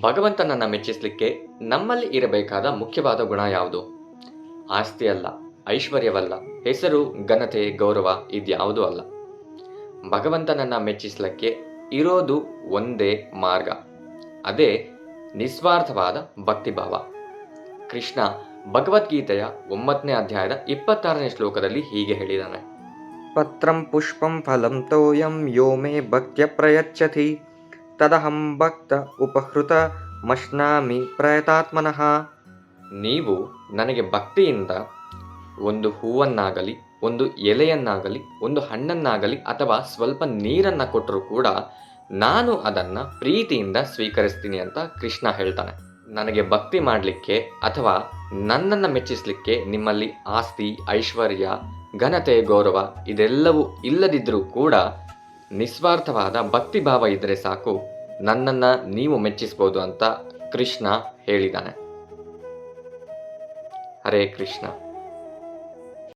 ಭಗವಂತನನ್ನ ಮೆಚ್ಚಿಸಲಿಕ್ಕೆ ನಮ್ಮಲ್ಲಿ ಇರಬೇಕಾದ ಮುಖ್ಯವಾದ ಗುಣ ಯಾವುದು? ಆಸ್ತಿ ಅಲ್ಲ, ಐಶ್ವರ್ಯವಲ್ಲ, ಹೆಸರು, ಘನತೆ, ಗೌರವ ಇದ್ಯಾವುದೂ ಅಲ್ಲ. ಭಗವಂತನನ್ನು ಮೆಚ್ಚಿಸಲಿಕ್ಕೆ ಇರೋದು ಒಂದೇ ಮಾರ್ಗ, ಅದೇ ನಿಸ್ವಾರ್ಥವಾದ ಭಕ್ತಿಭಾವ. ಕೃಷ್ಣ ಭಗವದ್ಗೀತೆಯ ಒಂಬತ್ತನೇ ಅಧ್ಯಾಯದ ಇಪ್ಪತ್ತಾರನೇ ಶ್ಲೋಕದಲ್ಲಿ ಹೀಗೆ ಹೇಳಿದಾನೆ. ಪತ್ರಂ ಪುಷ್ಪಂ ಫಲಂ ತೋಯಂ, ಯೋ ಮೇ ಭಕ್ತ್ಯ ಪ್ರಯಚ್ಛತಿ. ತದಹಂ ಭಕ್ತ ಉಪಹೃತ ಮಶ್ನಾಮಿ ಪ್ರಯತಾತ್ಮನಃ ನೀವು ನನಗೆ ಭಕ್ತಿಯಿಂದ ಒಂದು ಹೂವನ್ನಾಗಲಿ, ಒಂದು ಎಲೆಯನ್ನಾಗಲಿ, ಒಂದು ಹಣ್ಣನ್ನಾಗಲಿ ಅಥವಾ ಸ್ವಲ್ಪ ನೀರನ್ನು ಕೊಟ್ಟರೂ ಕೂಡ ನಾನು ಅದನ್ನು ಪ್ರೀತಿಯಿಂದ ಸ್ವೀಕರಿಸ್ತೀನಿ ಅಂತ ಕೃಷ್ಣ ಹೇಳ್ತಾನೆ. ನನಗೆ ಭಕ್ತಿ ಮಾಡಲಿಕ್ಕೆ ಅಥವಾ ನನ್ನನ್ನು ಮೆಚ್ಚಿಸಲಿಕ್ಕೆ ನಿಮ್ಮಲ್ಲಿ ಆಸ್ತಿ, ಐಶ್ವರ್ಯ, ಘನತೆ, ಗೌರವ ಇದೆಲ್ಲವೂ ಇಲ್ಲದಿದ್ದರೂ ಕೂಡ ನಿಸ್ವಾರ್ಥವಾದ ಭಕ್ತಿ ಭಾವ ಇದ್ದರೆ ಸಾಕು. ನನ್ನನ್ನು ನೀವು ಮೆಚ್ಚಿಸ್ಬೋದು ಅಂತ ಕೃಷ್ಣ ಹೇಳಿದ್ದಾನೆ ಹರೇ ಕೃಷ್ಣ.